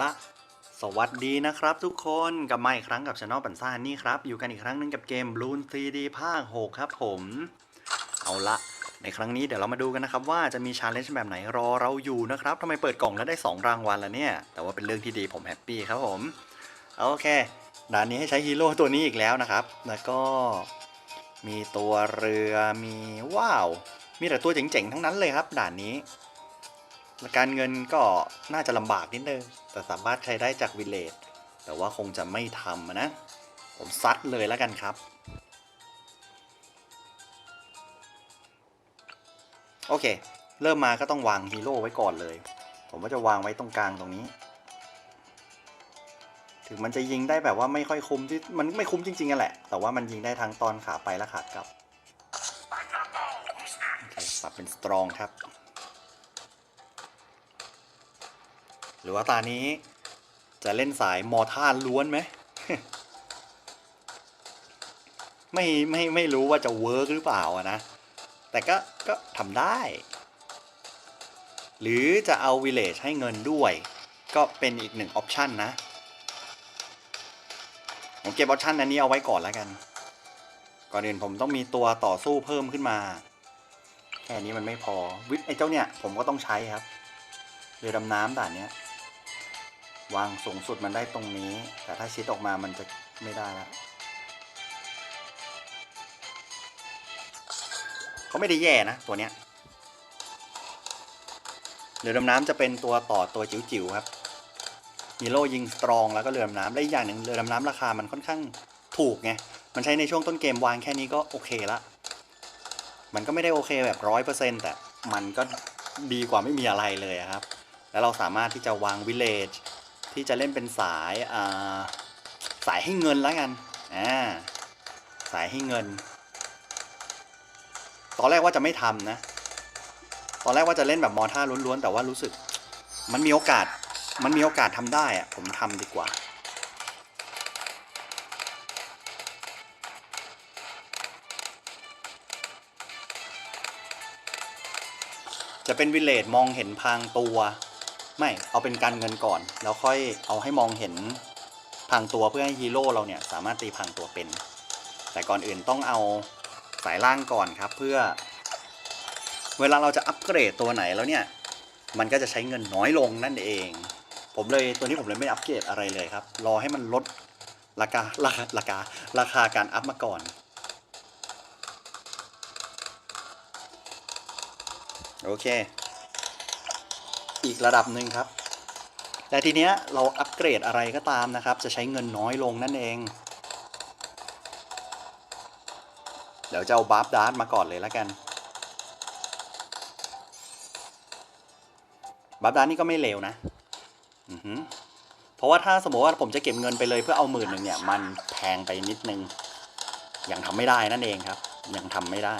ละ สวัสดีนะครับทุกคนกลับมาอีกครั้งกับช anel ปันซ่านี่ครับ อยู่กันอีกครั้งหนึงกับเกม Bloon 3D ภาค 6 ครับผม เอาละ ในครั้งนี้เดี๋ยวเรามาดูกันนะครับ ว่าจะมีชาเลนจ์แบบไหนรอเราอยู่นะครับทำไมเปิดกล่องแล้วได้ 2 รางวัลละเนี่ย แต่ว่าเป็นเรื่องที่ดีผมแฮปปี้ครับผมโอเคด่านนี้ให้ใช้ฮีโร่ตัวนี้อีกแล้วนะครับ แล้วก็มีตัวเรือมีว้าว มีแต่ตัวเจ๋งๆทั้งนั้นเลยครับ ด่านนี้ การเงินก็น่าจะลำบากนิดนึง แต่สามารถใช้ได้จากวิลเลจแต่ว่าคงจะไม่ทำนะ ผมซัดเลยแล้วกันครับ โอเค เริ่มมาก็ต้องวางฮีโร่ไว้ก่อนเลย ผมก็จะวางไว้ตรงกลางตรงนี้ ถึงมันจะยิงได้แบบว่าไม่ค่อยคุ้มที่มันไม่คุ้มจริงๆอะแหละ แต่ว่ามันยิงได้ทั้งตอนขาไปและขากลับ โอเค ปรับเป็นสตรองครับ หรือว่าตานี้จะเล่นสายมอท่านล้วนไหมไม่ไม่ไม่รู้ว่าจะเวิร์กหรือเปล่านะ แต่ก็ก็ทำได้ หรือจะเอาวิลเลจให้เงินด้วย ก็เป็นอีกหนึ่งออปชันนะ ผมเก็บออปชันอันนี้เอาไว้ก่อนแล้วกัน ก่อนอื่นผมต้องมีตัวต่อสู้เพิ่มขึ้นมา แค่นี้มันไม่พอ วิทย์ไอ้เจ้าเนี่ย ผมก็ต้องใช้ครับ เรือดำน้ำด่านเนี้ย วางสูงสุดมันได้ตรงนี้ แต่ถ้าชิดออกมามันจะไม่ได้แล้วเขาไม่ได้แย่นะตัวเนี้ยเรือดำน้ำจะเป็นตัวต่อตัวจิ๋วๆครับฮีโร่ยิงสตรองแล้วก็เรือดำน้ำและอีกอย่างหนึ่งเรือดำน้ำราคามันค่อนข้างถูกไง มันใช้ในช่วงต้นเกมวางแค่นี้ก็โอเคละ มันก็ไม่ได้โอเคแบบร้อยเปอร์เซ็นต์แต่มันก็ดีกว่าไม่มีอะไรเลยครับ แล้วเราสามารถที่จะวางวิลเลจ ที่จะเล่นเป็นสายสายให้เงินแล้วกันอ่าสายให้เงิน ตอนแรกว่าจะไม่ทำนะ ตอนแรกว่าจะเล่นแบบมอท่าล้วนๆแต่ว่ารู้สึก มันมีโอกาสมันมีโอกาสทำได้อะผมทำดีกว่าจะเป็นวิเลจมองเห็นพางตัว ไม่เอาเป็นการเงินก่อน แล้วค่อยเอาให้มองเห็นพังตัวเพื่อให้ฮีโร่เราเนี่ยสามารถตีพังตัวเป็น แต่ก่อนอื่นต้องเอาสายล่างก่อนครับ เพื่อ เวลาเราจะอัปเกรดตัวไหนแล้วเนี่ย มันก็จะใช้เงินน้อยลงนั่นเอง ผมเลยตัวนี้ผมเลยไม่อัปเกรดอะไรเลยครับ รอให้มันลดราคาราคาราคาราคาการอัพมาก่อนโอเค อีกระดับหนึ่งครับ แต่ทีเนี้ยเราอัปเกรดอะไรก็ตามนะครับ จะใช้เงินน้อยลงนั่นเอง เดี๋ยวจะเอาบัฟดาร์มาก่อนเลยแล้วกันบัฟดาร์นี่ก็ไม่เลวนะเพราะว่าถ้าสมมติว่าผมจะเก็บเงินไปเลยเพื่อเอาหมื่นหนึ่งเนี่ย มันแพงไปนิดนึงยังทำไม่ได้นั่นเองครับ ยังทำไม่ได้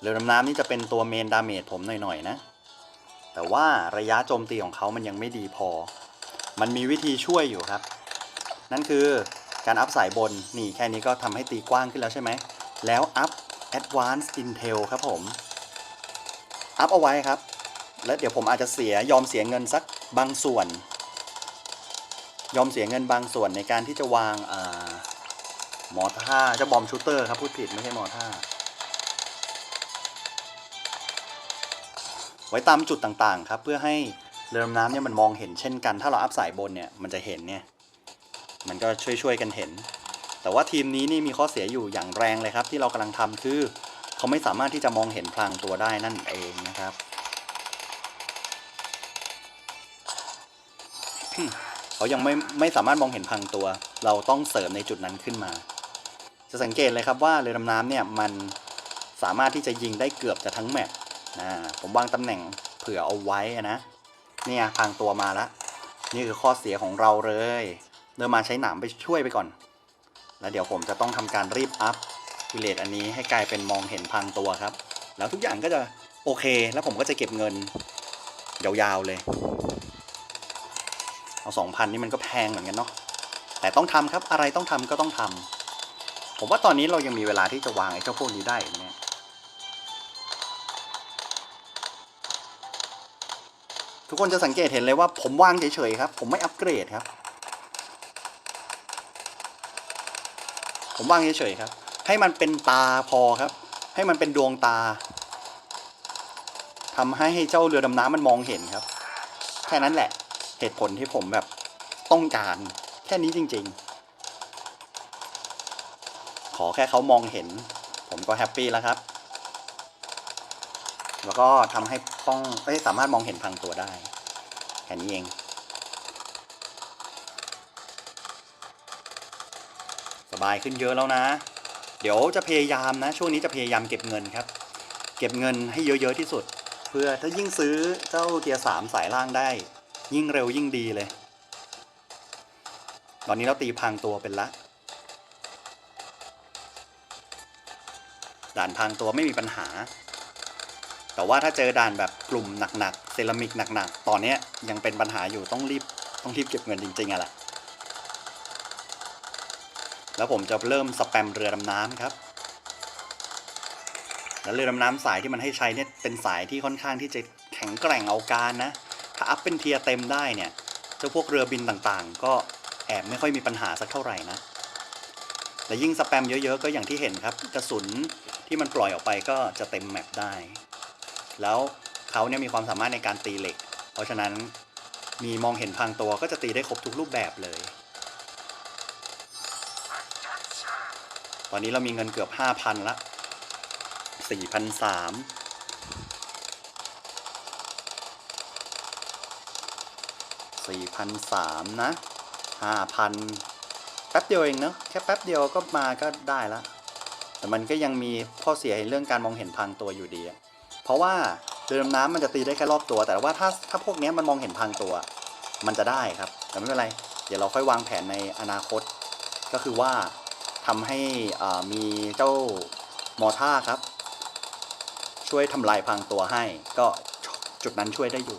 เรือดำน้ำนี่จะเป็นตัวเมนดาเมจผมหน่อยๆนะ แต่ว่าระยะโจมตีของเขามันยังไม่ดีพอ มันมีวิธีช่วยอยู่ครับ นั่นคือการอัพสายบน นี่แค่นี้ก็ทำให้ตีกว้างขึ้นแล้วใช่ไหม แล้วอัพ Advanced Intel ครับผม อัพเอาไว้ครับ แล้วเดี๋ยวผมอาจจะเสียยอมเสียเงินสักบางส่วน ยอมเสียเงินบางส่วนในการที่จะวางอ่าหมอท่าจะบอมชูเตอร์ครับพูดผิดไม่ใช่หมอท่า ไว้ตามจุดต่างๆครับ เพื่อให้เรือดำน้ำเนี่ยมันมองเห็นเช่นกัน ถ้าเราอัพสายบนเนี่ยมันจะเห็นเนี่ยมันก็ช่วยๆกันเห็น แต่ว่าทีมนี้นี่มีข้อเสียอยู่อย่างแรงเลยครับ ที่เรากำลังทำคือเขาไม่สามารถที่จะมองเห็นพลางตัวได้นั่นเองนะครับเขายังไม่ไม่สามารถมองเห็นพลางตัว เราต้องเสริมในจุดนั้นขึ้นมา จะสังเกตเลยครับว่าเรือดำน้ำเนี่ยมันสามารถที่จะยิงได้เกือบจะทั้งแมป ผมวางตำแหน่งเผื่อเอาไว้อะนะเนี่ยพรางตัวมาแล้วนี่คือข้อเสียของเราเลย เดินมาใช้หนามไปช่วยไปก่อน แล้วเดี๋ยวผมจะต้องทำการรีบอัพวิเลตอันนี้ให้กลายเป็นมองเห็นพรางตัวครับ แล้วทุกอย่างก็จะโอเค แล้วผมก็จะเก็บเงินยาวๆเลย เอาสองพันนี่มันก็แพงเหมือนกันเนาะ แต่ต้องทำครับ อะไรต้องทำก็ต้องทำ ผมว่าตอนนี้เรายังมีเวลาที่จะวางไอ้เจ้าพวกนี้ได้นี่ย ทุกคนจะสังเกตเห็นเลยว่าผมวางเฉยๆครับ ผมไม่อัปเกรดครับ ผมวางเฉยๆครับ ให้มันเป็นตาพอครับ ให้มันเป็นดวงตาทำให้เจ้าเรือดำน้ำมันมองเห็นครับ แค่นั้นแหละเหตุผลที่ผมแบบต้องการแค่นี้จริง ๆ ขอแค่เขามองเห็น ผมก็แฮปปี้แล้วครับ แล้วก็ทำให้ป้องเอ้ยสามารถมองเห็นพังตัวได้แค่นี้เอง สบายขึ้นเยอะแล้วนะ เดี๋ยวจะพยายามนะ ช่วงนี้จะพยายามเก็บเงินครับ เก็บเงินให้เยอะๆที่สุด เพื่อถ้ายิ่งซื้อเจ้าเทียร์สามสายล่างได้ ยิ่งเร็วยิ่งดีเลย ตอนนี้เราตีพังตัวเป็นละด่านพังตัวไม่มีปัญหา แต่ว่าถ้าเจอด่านแบบกลุ่มหนักๆเซรามิกหนักๆตอนนี้ยังเป็นปัญหาอยู่ต้องรีบต้องรีบเก็บเงินจริงๆอะแหละแล้วผมจะเริ่มสแปมเรือดำน้ำครับ แล้วเรือดำน้ำสายที่มันให้ใช้เนี่ยเป็นสายที่ค่อนข้างที่จะแข็งแกร่งเอาการนะ ถ้าอัพเป็นเทียเต็มได้เนี่ยเจ้าพวกเรือบินต่างๆ ก็แอบไม่ค่อยมีปัญหาสักเท่าไหร่นะและยิ่งสแปมเยอะๆ ก็อย่างที่เห็นครับ กระสุนที่มันปล่อยออกไปก็จะเต็มแมปได้ แล้วเขาเนี่ยมีความสามารถในการตีเหล็ก เพราะฉะนั้นมีมองเห็นพังตัวก็จะตีได้ครบทุกรูปแบบเลย ตอนนี้เรามีเงินเกือบห้าพันละสี่พันสามสี่พันสามนะห้าพันแป๊บเดียวเองเนอะแค่แป๊บเดียวก็มาก็ได้ละแต่มันก็ยังมีข้อเสียในเรื่องการมองเห็นพังตัวอยู่ดีอะ เพราะว่าเรือดำน้ำมันจะตีได้แค่รอบตัว แต่ว่าถ้าถ้าพวกนี้มันมองเห็นพังตัว มันจะได้ครับ แต่ไม่เป็นไร เดี๋ยวเราค่อยวางแผนในอนาคต ก็คือว่าทำให้มีเจ้ามอท่าครับ ช่วยทำลายพังตัวให้ ก็จุดนั้นช่วยได้อยู่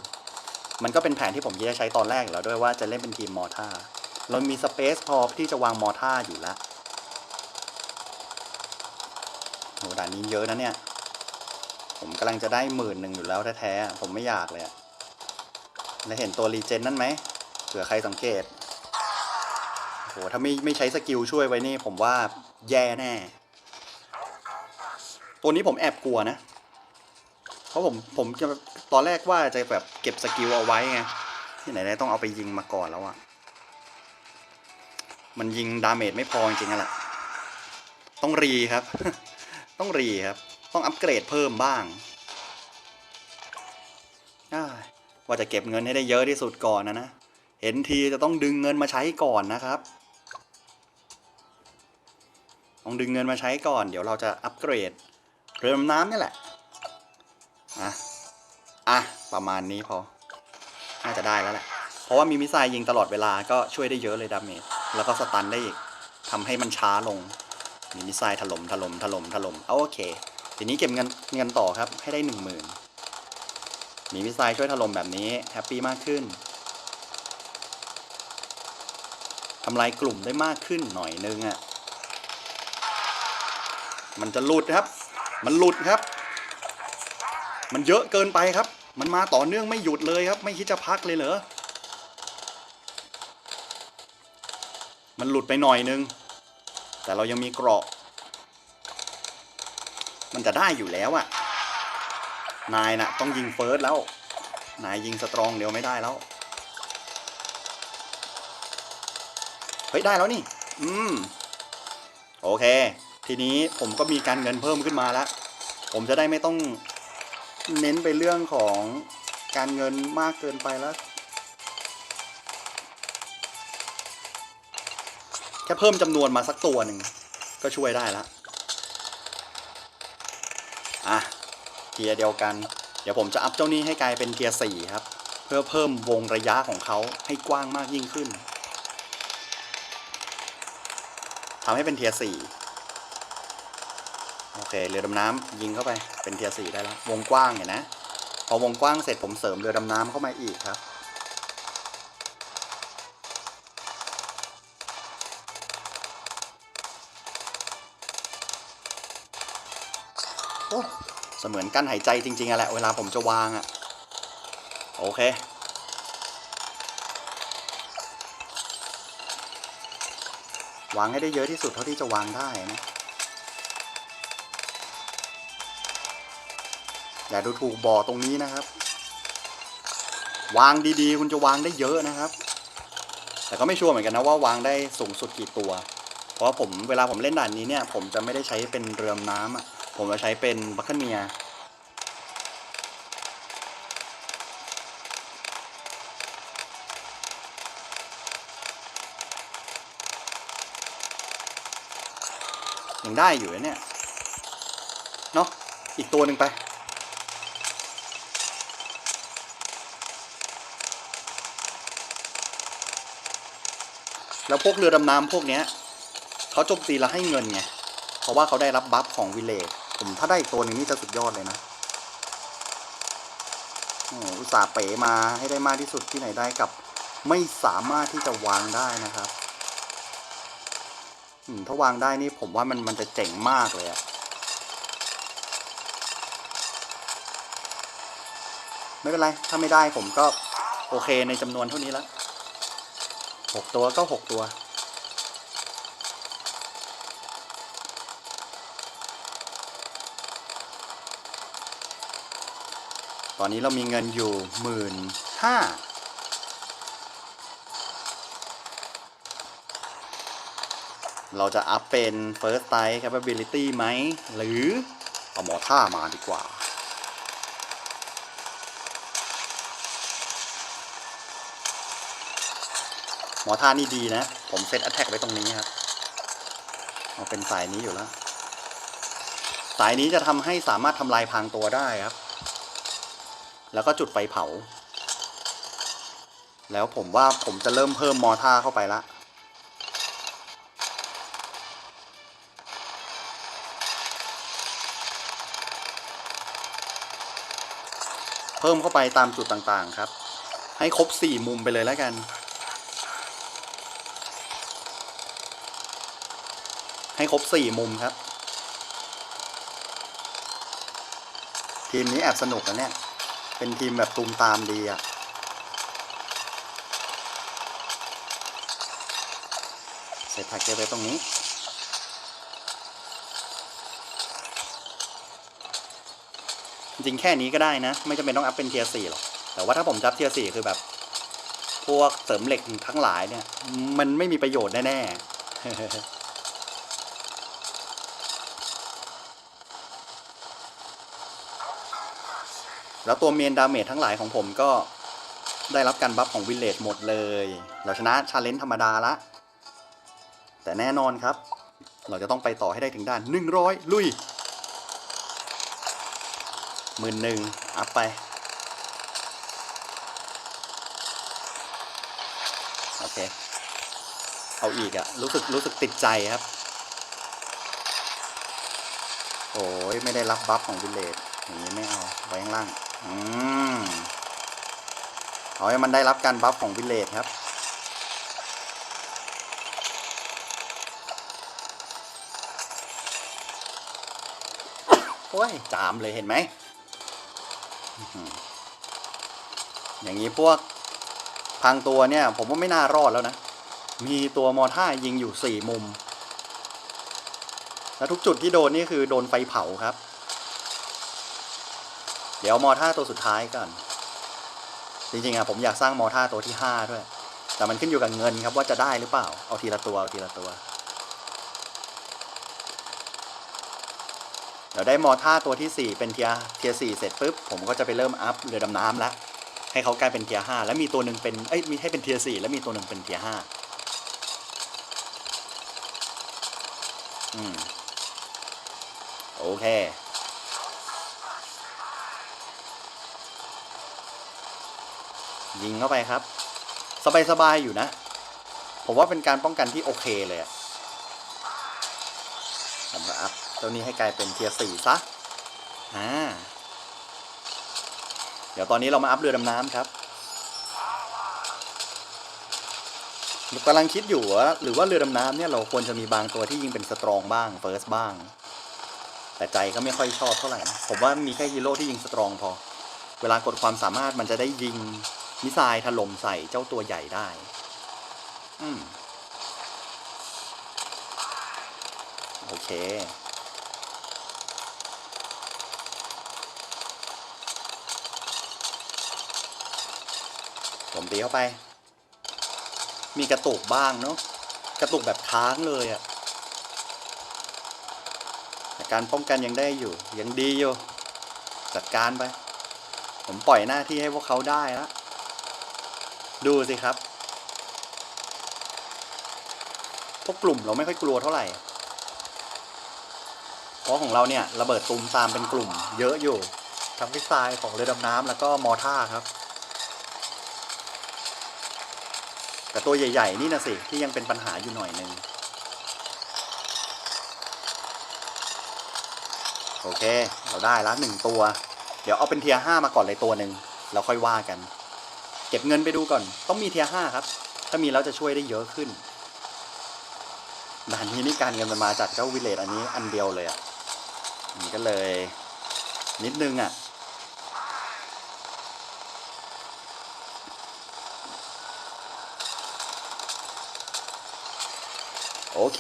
มันก็เป็นแผนที่ผมจะใช้ตอนแรกแล้วด้วยว่าจะเล่นเป็นทีมมอท่าเรามีสเปซพอที่จะวางมอท่าอยู่แล้วโหด่านนี้เยอะนะเนี่ย ผมกำลังจะได้หมื่นหนึ่งอยู่แล้วแท้ๆผมไม่อยากเลยแล้วเห็นตัวรีเจนนั่นไหมเผื่อใครสังเกตโหถ้าไม่ไม่ใช้สกิลช่วยไว้นี่ผมว่าแย่แน่ ตัวนี้ผมแอบกลัวนะ เพราะผมผมจะตอนแรกว่าจะแบบเก็บสกิลเอาไว้ไงที่ไหนได้ต้องเอาไปยิงมาก่อนแล้วอะมันยิงดาเมจไม่พอจริงๆแหละต้องรีครับ ต้องรีครับ ต้องอัปเกรดเพิ่มบ้าง ว่าจะเก็บเงินให้ได้เยอะที่สุดก่อนนะนะ เห็นทีจะต้องดึงเงินมาใช้ก่อนนะครับ ต้องดึงเงินมาใช้ก่อน เดี๋ยวเราจะอัปเกรดเรือดำน้ำนี่แหละ อะ อะ ประมาณนี้พอ น่าจะได้แล้วแหละ เพราะว่ามีมิสไซล์ยิงตลอดเวลาก็ช่วยได้เยอะเลยดาเมจ แล้วก็สตันได้อีกทำให้มันช้าลง มีมิสไซล์ถล่มถล่มถล่มถล่มเอาโอเค ทีนี้เก็บเงินเงินต่อครับให้ได้หนึ่งหมื่นมีมิซล์ช่วยถล่มแบบนี้แฮปปี้มากขึ้นทำลายกลุ่มได้มากขึ้นหน่อยนึงอะ่ะ มันจะหลุดครับ มันหลุดครับ มันเยอะเกินไปครับ มันมาต่อเนื่องไม่หยุดเลยครับ ไม่คิดจะพักเลยเหรอ มันหลุดไปหน่อยนึง แต่เรายังมีเกราะ จะได้อยู่แล้วอะนายน่ะต้องยิงเฟิร์สแล้ว นายยิงสตรองเดียวไม่ได้แล้ว เฮ้ยได้แล้วนี่ อืม โอเค ทีนี้ผมก็มีการเงินเพิ่มขึ้นมาแล้ว ผมจะได้ไม่ต้องเน้นไปเรื่องของการเงินมากเกินไปแล้ว แค่เพิ่มจำนวนมาสักตัวหนึ่งก็ช่วยได้แล้ว อะ เกียร์เดียวกัน เดี๋ยวผมจะอัพเจ้านี้ให้กลายเป็นเกียร์สี่ครับ เพื่อเพิ่มวงระยะของเขาให้กว้างมากยิ่งขึ้นทำให้เป็นเทียร์สี่โอเคเรือดำน้ำยิงเข้าไปเป็นเทียร์สี่ได้แล้ววงกว้างเห็นนะ พอวงกว้างเสร็จผมเสริมเรือดำน้ำเข้ามาอีกครับ มือนกั้นหายใจจริงๆอะแหละเวลาผมจะวางอะโอเค วางให้ได้เยอะที่สุดเท่าที่จะวางได้นะ อย่าดูถูกบ่อตรงนี้นะครับ วางดีๆ คุณจะวางได้เยอะนะครับ แต่ก็ไม่ชัวร์เหมือนกันนะว่าวางได้สูงสุดกี่ตัว เพราะผมเวลาผมเล่นด่านนี้เนี่ย ผมจะไม่ได้ใช้เป็นเรือมน้ำอะ่ะ ผมจะใช้เป็นบัคเกเนียยังได้อยู่นะเนี่ย เนาะอีกตัวหนึ่งไป แล้วพวกเรือดำน้ำพวกเนี้ยเขาโจมตีแล้วให้เงินไง เพราะว่าเขาได้รับบัฟของวิเลจ ผมถ้าได้ตัวหนึ่งนี่จะสุดยอดเลยนะอุตส่าห์เป๋มาให้ได้มากที่สุดที่ไหนได้กับ ไม่สามารถที่จะวางได้นะครับถ้าวางได้นี่ผมว่ามันมันจะเจ๋งมากเลยอะไม่เป็นไร ถ้าไม่ได้ผมก็โอเคในจำนวนเท่านี้แล้วหกตัวก็หกตัว ตอนนี้เรามีเงินอยู่หมื่นห้าเราจะอัพเป็น first strike capability ไหม หรือเอาหมอท่ามาดีกว่า หมอท่านี่ดีนะ ผมเซต attack ไว้ตรงนี้ครับ เอาเป็นสายนี้อยู่แล้ว สายนี้จะทำให้สามารถทำลายพรางตัวได้ครับ แล้วก็จุดไฟเผา แล้วผมว่าผมจะเริ่มเพิ่มมอท่าเข้าไปละเพิ่มเข้าไปตามจุดต่างๆครับ ให้ครบสี่มุมไปเลยแล้วกัน ให้ครบสี่มุมครับ ทีมนี้แอบสนุกนะเนี่ย เป็นทีมแบบตูมตามดีอะ่ะเสร็จแพ็กเกไว้ตรงนี้จริงแค่นี้ก็ได้นะ ไม่จำเป็นต้องอัพเป็นเทียร์สี่หรอก แต่ว่าถ้าผมจับเทียร์สี่คือแบบ พวกเสริมเหล็กทั้งหลายเนี่ย มันไม่มีประโยชน์แน่ๆ แล้วตัวเมนดาเมจทั้งหลายของผมก็ได้รับการบัฟของวิลเลจหมดเลย เราชนะชาเลนจ์ธรรมดาละ แต่แน่นอนครับ เราจะต้องไปต่อให้ได้ถึงด้าน 100 ลุยหมื่นหนึ่งอัพไป โอเค เอาอีกอะรู้สึกรู้สึกติดใจครับ โอ้ยไม่ได้รับบัฟของวิลเลจอย่างนี้ไม่เอา ไว้ข้างล่าง อืมเอาให้มันได้รับการบัฟของวิเลจครับโอ้ยจามเลยเห็นไหมอื้อหืออย่างนี้พวกพังตัวเนี่ย ผมว่าไม่น่ารอดแล้วนะ มีตัวมอท่ายิงอยู่สี่มุม แล้วทุกจุดที่โดนนี่คือโดนไฟเผาครับ เดี๋ยวมอท่าตัวสุดท้ายก่อนจริงๆอะผมอยากสร้างมอท่าตัวที่ห้าด้วย แต่มันขึ้นอยู่กับเงินครับว่าจะได้หรือเปล่า เอาทีละตัวเอาทีละตัว เดี๋ยวได้มอท่าตัวที่สี่เป็นเทียเทียสี่เสร็จปุ๊บผมก็จะไปเริ่มอัพเรือดำน้ำล้วให้เขากลายเป็นเทียห้าแล้วมีตัวหนึ่งเป็นเอ้ยมีให้เป็นเทียสี่แล้วมีตัวหนึ่งเป็นเทียห้าอืมโอเค ยิงเข้าไปครับ สบายๆอยู่นะ ผมว่าเป็นการป้องกันที่โอเคเลยผมก็อัพตัวนี้ให้กลายเป็นเทียร์สี่ซะอ่าเดี๋ยวตอนนี้เรามาอัพเรือดำน้ำครับกำลังคิดอยู่ว่าหรือว่าเรือดำน้ำเนี่ยเราควรจะมีบางตัวที่ยิงเป็นสตรองบ้างเฟิร์สบ้าง แต่ใจก็ไม่ค่อยชอบเท่าไหร่นะผมว่ามีแค่ฮีโร่ที่ยิงสตรองพอ เวลากดความสามารถมันจะได้ยิง มิสไซล์ถล่มใส่เจ้าตัวใหญ่ได้ อืม โอเค ผมตีเข้าไป มีกระตุกบ้างเนาะ กระตุกแบบค้างเลยอะแต่การป้องกันยังได้อยู่ ยังดีอยู่ จัดการไป ผมปล่อยหน้าที่ให้พวกเขาได้แล้ว ดูสิครับ พวกกลุ่มเราไม่ค่อยกลัวเท่าไหร่ เพราะของเราเนี่ยระเบิดตูมตามเป็นกลุ่ม เยอะอยู่ ทั้งพิซายของเรือดำน้ำแล้วก็มอท่าครับ แต่ตัวใหญ่ๆ นี่นะสิ ที่ยังเป็นปัญหาอยู่หน่อยหนึ่งโอเค เราได้ละหนึ่งตัว เดี๋ยวเอาเป็นเทียห้ามาก่อนเลยตัวหนึ่งเราค่อยว่ากัน เก็บเงินไปดูก่อน ต้องมีเทียห้าครับ ถ้ามีแล้วจะช่วยได้เยอะขึ้นด่านนี้นี่การเงินมันมาจากเจ้าวิเลตอันนี้อันเดียวเลยอะมันก็เลย นิดนึงอะโอเค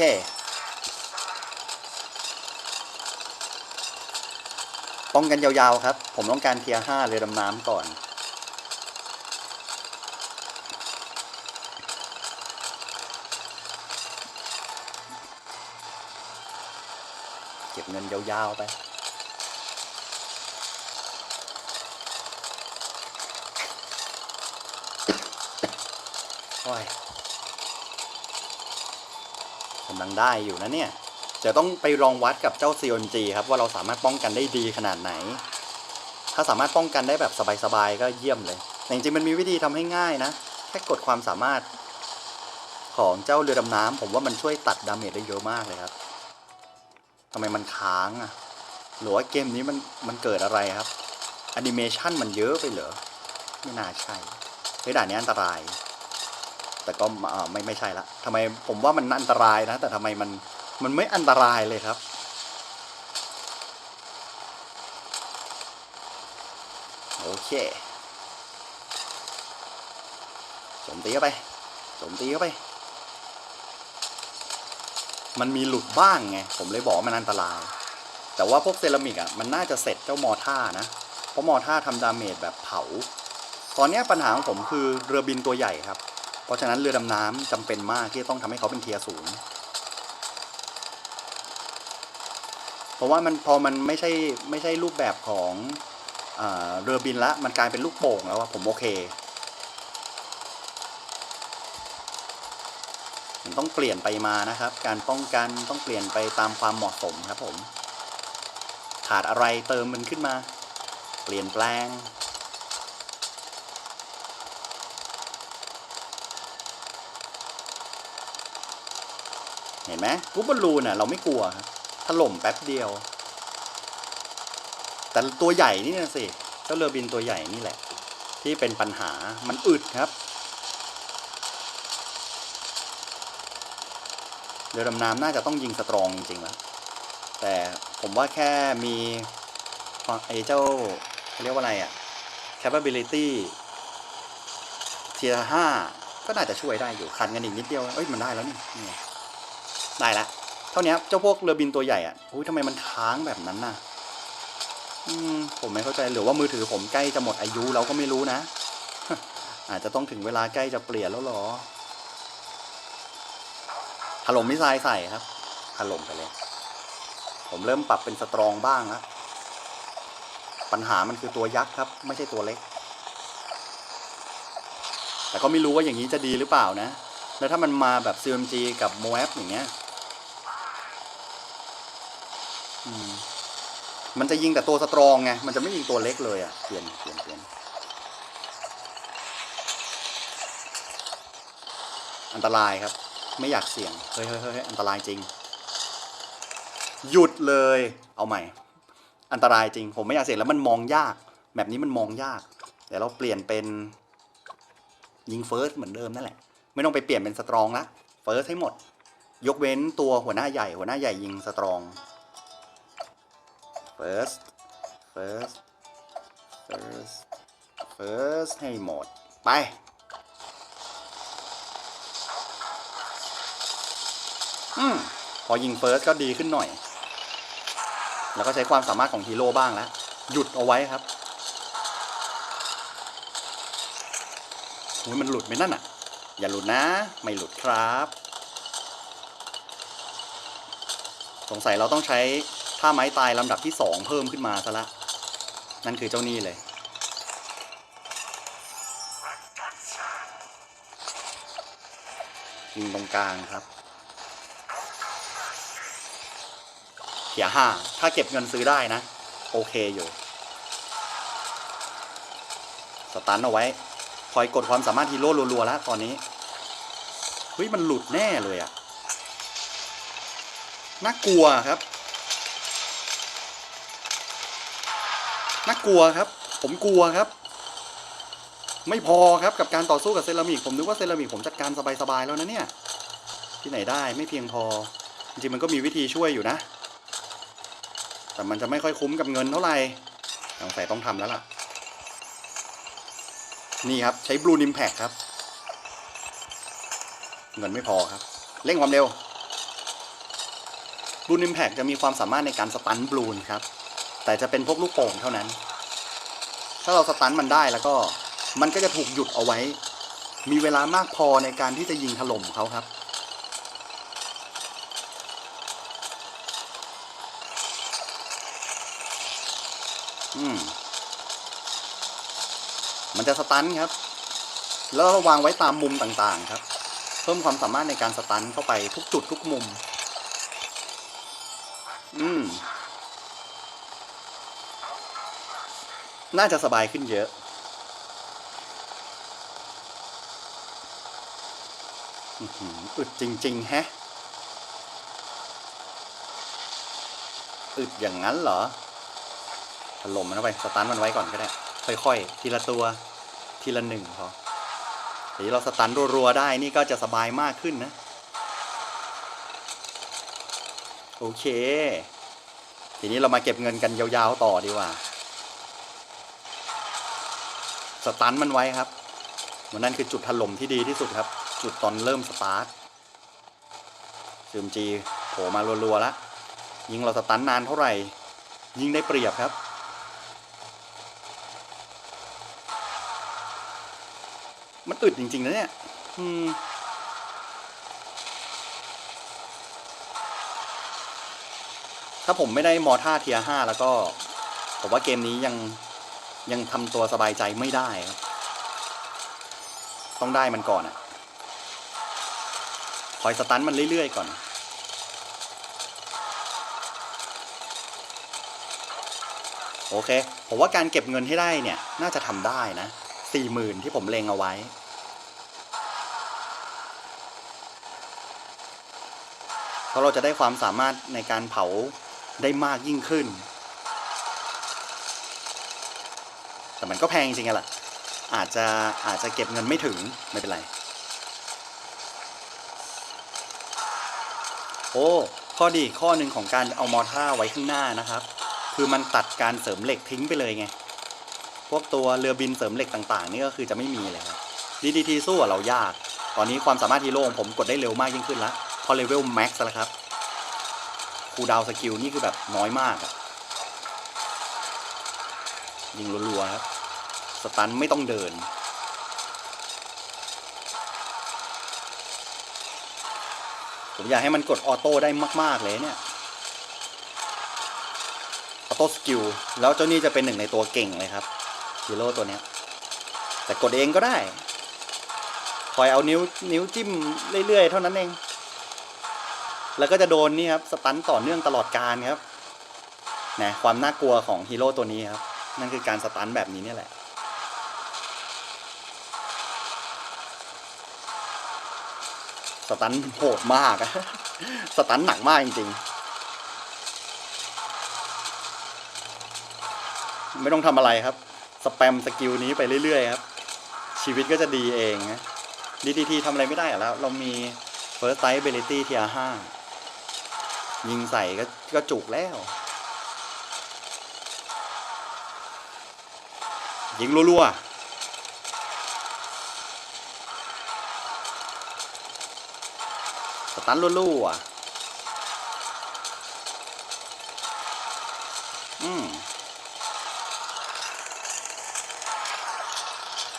ป้องกันยาวๆครับ ผมต้องการเทียห้าเรือดำน้ำก่อน ยาวๆไป โอ้ยกำลังได้อยู่นะเนี่ย จะต้องไปลองวัดกับเจ้า CNG ครับว่าเราสามารถป้องกันได้ดีขนาดไหน ถ้าสามารถป้องกันได้แบบสบายๆ ก็เยี่ยมเลย แต่จริงๆมันมีวิธีทำให้ง่ายนะ แค่กดความสามารถของเจ้าเรือดำน้ำผมว่ามันช่วยตัดดาเมจได้เยอะมากเลยครับำไมมันค้างอะหรือว่าเกมนี้มันมันเกิดอะไรครับแอนิเมชันมันเยอะไปเหรอไม่น่าใช่เฮ้ยด่านนี้อันตราย แต่ก็ไม่ไม่ใช่ละทำไมผมว่ามันอันตรายนะ แต่ทำไมมันมันไม่อันตรายเลยครับโอเคโจมตีเข้าไปโจมตีเข้าไป มันมีหลุดบ้างไง ผมเลยบอกว่ามันอันตราย แต่ว่าพวกเซรามิกอะมันน่าจะเสร็จเจ้ามอท่านะ เพราะมอท่าทำดาเมจแบบเผา ตอนนี้ปัญหาของผมคือเรือบินตัวใหญ่ครับ เพราะฉะนั้นเรือดำน้ำจำเป็นมากที่ต้องทำให้เขาเป็นเทียร์สูง เพราะว่ามันพอมันไม่ใช่ไม่ใช่รูปแบบของอเรือบินละ มันกลายเป็นลูกโป่งแล้วว่าผมโอเค มันต้องเปลี่ยนไปมานะครับ การป้องกันต้องเปลี่ยนไปตามความเหมาะสมครับผม ขาดอะไรเติมมันขึ้นมา เปลี่ยนแปลง เห็นไหมกูบอลลูนอะเราไม่กลัวครับถล่มแป๊บเดียว แต่ตัวใหญ่นี่นะสิเจ้าเรือบินตัวใหญ่นี่แหละ ที่เป็นปัญหามันอึดครับ รือดำน้ำน่าจะต้องยิงสตรองจริงๆแล้วแต่ผมว่าแค่มีไอ้เจ้าเขาเรียกว่าอะไรอะ่ะ capability เทียห้าก็น่าจะช่วยได้อยู่คันกันอีกนิดเดียว เอ้ยมันได้แล้วนี่นี่ได้ละ เท่านี้เจ้าพวกเรือบินตัวใหญ่อะอุ้ยทำไมมันค้างแบบนั้นน่ะ อืมผมไม่เข้าใจหรือว่ามือถือผมใกล้จะหมดอายุเราก็ไม่รู้นะ อาจจะต้องถึงเวลาใกล้จะเปลี่ยนแล้วหรอ ถล่มมิสไซล์ใส่ครับถล่มไปเลย ผมเริ่มปรับเป็นสตรองบ้างแล้วปัญหามันคือตัวยักษ์ครับ ไม่ใช่ตัวเล็ก แต่ก็ไม่รู้ว่าอย่างนี้จะดีหรือเปล่านะ แล้วถ้ามันมาแบบ CMG กับ Moab อย่างเงี้ยอืมมันจะยิงแต่ตัวสตรองไง มันจะไม่ยิงตัวเล็กเลยอะ่ะ เปลี่ยน เปลี่ยน เปลี่ยน อันตรายครับ ไม่อยากเสี่ยงเฮ้ยเฮ้ยเฮ้ยอันตรายจริง หยุดเลย เอาใหม่ อันตรายจริง ผมไม่อยากเสี่ยงแล้วมันมองยาก แบบนี้มันมองยาก เดี๋ยวเราเปลี่ยนเป็น ยิงเฟิร์สเหมือนเดิมนั่นแหละ ไม่ต้องไปเปลี่ยนเป็นสตรองละ เฟิร์สให้หมด ยกเว้นตัวหัวหน้าใหญ่ หัวหน้าใหญ่ยิงสตรอง first first first first ให้หมด ไป อพอยิงเฟิร์สก็ดีขึ้นหน่อย แล้วก็ใช้ความสามารถของฮีโร่บ้างแล้วหยุดเอาไว้ครับอุ้ยมันหลุดไหมนั่นอะ อย่าหลุดนะ ไม่หลุดครับ สงสัยเราต้องใช้ท่าไม้ตายลำดับที่สองเพิ่มขึ้นมาซะละ นั่นคือเจ้านี่เลย ยิงตรงกลางครับ ขียห้าถ้าเก็บเงินซื้อได้นะ โอเคอยู่สตันเอาไว้ คอยกดความสามารถฮีโร่รัวๆแล้วตอนนี้เฮ้ยมันหลุดแน่เลยอะน่ากลัวครับน่ากลัวครับ ผมกลัวครับ ไม่พอครับกับการต่อสู้กับเซรามิกผมนึกว่าเซรามิกผมจัดการสบายๆแล้วนะเนี่ย ที่ไหนได้ไม่เพียงพอ จริงๆมันก็มีวิธีช่วยอยู่นะ แต่มันจะไม่ค่อยคุ้มกับเงินเท่าไหร่สงสัยต้องทำแล้วล่ะ นี่ครับใช้บลูนิมแพคครับ เงินไม่พอครับ เร่งความเร็วบลูนิมแพคจะมีความสามารถในการสตันบลูนครับ แต่จะเป็นพวกลูกโป่งเท่านั้น ถ้าเราสตันมันได้แล้วก็ มันก็จะถูกหยุดเอาไว้ มีเวลามากพอในการที่จะยิงถล่มเขาครับ อืมมันจะสตันครับ แล้วเราวางไว้ตามมุมต่างๆ ครับ เพิ่มความสามารถในการสตันเข้าไปทุกจุดทุกมุม อืม น่าจะสบายขึ้นเยอะอึดจริง ๆ แฮะ อึดอย่างนั้นเหรอ ล่มมันไปสตันมันไว้ก่อนก็ได้ ค่อยๆ ทีละตัว ทีละหนึ่งพอทีนี้เราสตันรัวๆ ได้นี่ก็จะสบายมากขึ้นนะ โอเค ทีนี้เรามาเก็บเงินกันยาวๆ ต่อดีกว่า สตันมันไว้ครับวันนั้นคือจุดถล่มที่ดีที่สุดครับ จุดตอนเริ่มสตาร์ทซึมจีโผล่มารัวๆแล้ว ยิงเราสตันนานเท่าไหร่ ยิงได้เปรียบครับ มันอึดจริงๆนะเนี่ยอืมถ้าผมไม่ได้มอท่าเทียห้าแล้วก็ ผมว่าเกมนี้ยังยังทำตัวสบายใจไม่ได้ครับต้องได้มันก่อนอะคอยสตันมันเรื่อยๆก่อนโอเค ผมว่าการเก็บเงินให้ได้เนี่ย น่าจะทำได้นะสี่หมื่นที่ผมเลงเอาไว้ เพ ราะเราจะได้ความสามารถในการเผาได้มากยิ่งขึ้น แต่มันก็แพงจริงๆอะล่ะอาจจะอาจจะเก็บเงินไม่ถึงไม่เป็นไร โอ้ ข้อดีข้อหนึ่งของการเอามอท่าไว้ข้างหน้านะครับ คือมันตัดการเสริมเหล็กทิ้งไปเลยไง พวกตัวเรือบินเสริมเหล็กต่างๆ นี่ก็คือจะไม่มีเลยครับ DDT สู้เรายาก ตอนนี้ความสามารถฮีโร่ของผมกดได้เร็วมากยิ่งขึ้นล พอเลเวลแม็กซ์แล้วครับคูดาวสกิลนี่คือแบบน้อยมากอะยิงรัวๆครับ สตันไม่ต้องเดิน ผมอยากให้มันกดออโต้ได้มาก ๆ เลยเนี่ย ออโต้สกิล แล้วเจ้านี่จะเป็นหนึ่งในตัวเก่งเลยครับฮีโร่ตัวเนี้ย แต่กดเองก็ได้คอยเอานิ้วนิ้วจิ้มเรื่อย ๆ เท่านั้นเอง แล้วก็จะโดนนี่ครับสตันต่อเนื่องตลอดการครับนะความน่ากลัวของฮีโร่ตัวนี้ครับ นั่นคือการสตันแบบนี้นี่แหละสตันโหดมาก สตันหนักมากจริงๆ ไม่ต้องทำอะไรครับ สแปมสกิลนี้ไปเรื่อยๆครับ ชีวิตก็จะดีเองนะ DDT ทำอะไรไม่ได้อะแล้ว เรามี First Sight Ability ทีห้า ยิงใส่ก็กระจุกแล้ว ยิงรัวๆสตันรัวๆอืม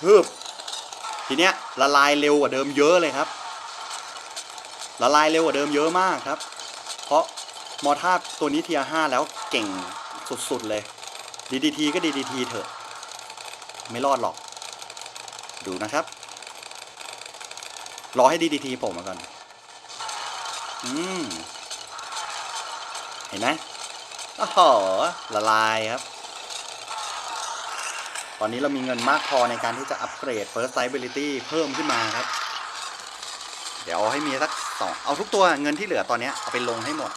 ฮึบทีเนี้ยละลายเร็วกว่าเดิมเยอะเลยครับ ละลายเร็วกว่าเดิมเยอะมากครับ เพราะมอทาบตัวนี้เทียห้าแล้วเก่งสุดๆเลย DDT ก็ DDT เถอะ ไม่รอดหรอก ดูนะครับ รอให้ DDT โผมมาก่อน อืม เห็นไหมโอ้โหละลายครับ ตอนนี้เรามีเงินมากพอในการที่จะอัปเกรด First Sight Ability เพิ่มขึ้นมาครับ เดี๋ยวเอาให้มีสัก สองเอาทุกตัวเงินที่เหลือตอนเนี้ยเอาไปลงให้หมด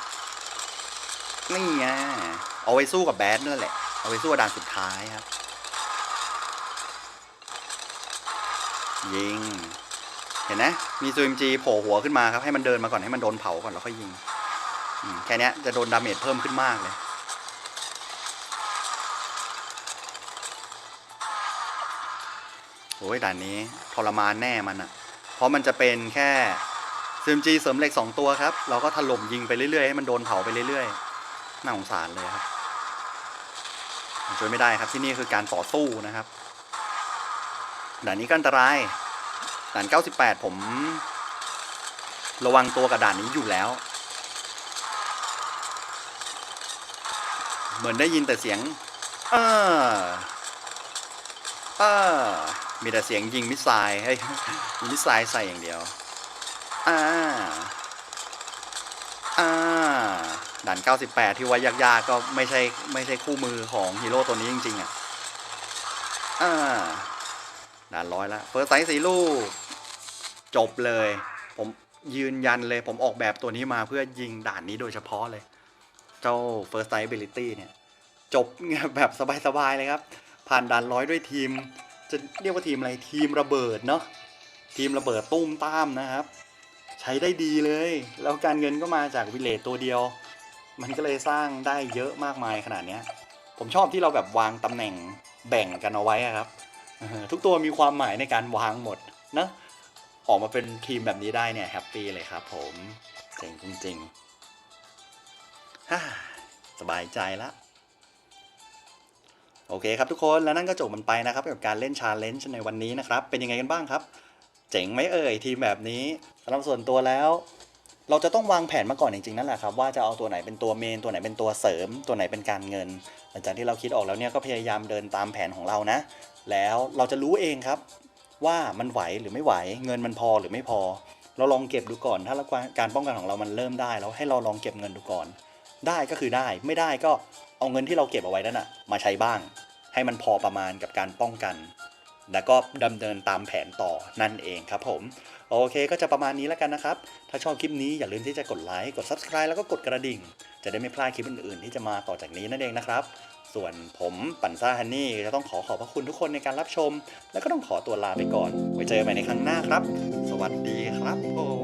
นี่ไงเอาไว้สู้กับแบดนั่นแหละ เอาไว้สู้ด่านสุดท้ายครับ ยิง เห็นไหมมีซูมจีโผล่หัวขึ้นมาครับให้มันเดินมาก่อนให้มันโดนเผาก่อนแล้วค่อยยิงแค่นี้จะโดนดาเมจเพิ่มขึ้นมากเลย โอ้ยด่านนี้ทรมานแน่มันอะเพราะมันจะเป็นแค่ ซูมจีเสริมเหล็กสองตัวครับ เราก็ถล่มยิงไปเรื่อยๆให้มันโดนเผาไปเรื่อยๆน่าสงสารเลยครับช่วยไม่ได้ครับที่นี่คือการต่อสู้นะครับด่านนี้ก็อันตรายด่าน 98 ผม ระวังตัวกับด่านนี้อยู่แล้ว เหมือนได้ยินแต่เสียง เออเออมีแต่เสียงยิงมิสไซล์ให้ยิงมิสไซล์ใส่อย่างเดียว อ่า อ่า ด่าน 98 ที่ไว้ยากๆก็ไม่ใช่ไม่ใช่คู่มือของฮีโร่ตัวนี้จริง ๆ อะ อ่า ด่านร้อยแล้วเฟิร์สไซส์สีลูก จบเลย ผมยืนยันเลย ผมออกแบบตัวนี้มาเพื่อยิงด่านนี้โดยเฉพาะเลย เจ้า First Sight Ability เนี่ย จบแบบสบายๆเลยครับ ผ่านด่านร้อยด้วยทีม จะเรียกว่าทีมอะไรทีมระเบิดเนาะทีมระเบิดตุ้มตามนะครับ ใช้ได้ดีเลย แล้วการเงินก็มาจากวิเลตตัวเดียว มันก็เลยสร้างได้เยอะมากมายขนาดเนี้ยผมชอบที่เราแบบวางตำแหน่งแบ่งกันเอาไว้ครับ ทุกตัวมีความหมายในการวางหมดนะออกมาเป็นทีมแบบนี้ได้เนี่ยแฮปปี้เลยครับผมเจ๋งจริงๆฮ่าสบายใจละโอเคครับทุกคนแล้วนั่นก็จบมันไปนะครับกับการเล่นชาเลนจ์ในวันนี้นะครับ เป็นยังไงกันบ้างครับ เจ๋งไหมเอ่ยทีมแบบนี้สำหรับส่วนตัวแล้ว เราจะต้องวางแผนมาก่อนจริงๆนั่นแหละครับว่าจะเอาตัวไหนเป็นตัวเมน ตัวไหนเป็นตัวเสริม ตัวไหนเป็นการเงิน หลังจากที่เราคิดออกแล้วเนี่ยก็พยายามเดินตามแผนของเรานะ แล้วเราจะรู้เองครับว่ามันไหวหรือไม่ไหว เงินมันพอหรือไม่พอ เราลองเก็บดูก่อน ถ้าการป้องกันของเรามันเริ่มได้แล้วให้เราลองเก็บเงินดูก่อน ได้ก็คือได้ไม่ได้ก็เอาเงินที่เราเก็บเอาไว้นั่นนะมาใช้บ้าง ให้มันพอประมาณกับการป้องกัน แล้วก็ดำเนินตามแผนต่อนั่นเองครับผม โอเคก็จะประมาณนี้แล้วกันนะครับ ถ้าชอบคลิปนี้อย่าลืมที่จะกดไลค์กด subscribe แล้วก็กดกระดิ่ง จะได้ไม่พลาดคลิปอื่นๆ ที่จะมาต่อจากนี้นั่นเองนะครับ ส่วนผมปั่นซ่าฮันนี่จะต้องขอขอบพระคุณทุกคนในการรับชม แล้วก็ต้องขอตัวลาไปก่อน ไว้เจอกันใหม่ในครั้งหน้าครับ สวัสดีครับผม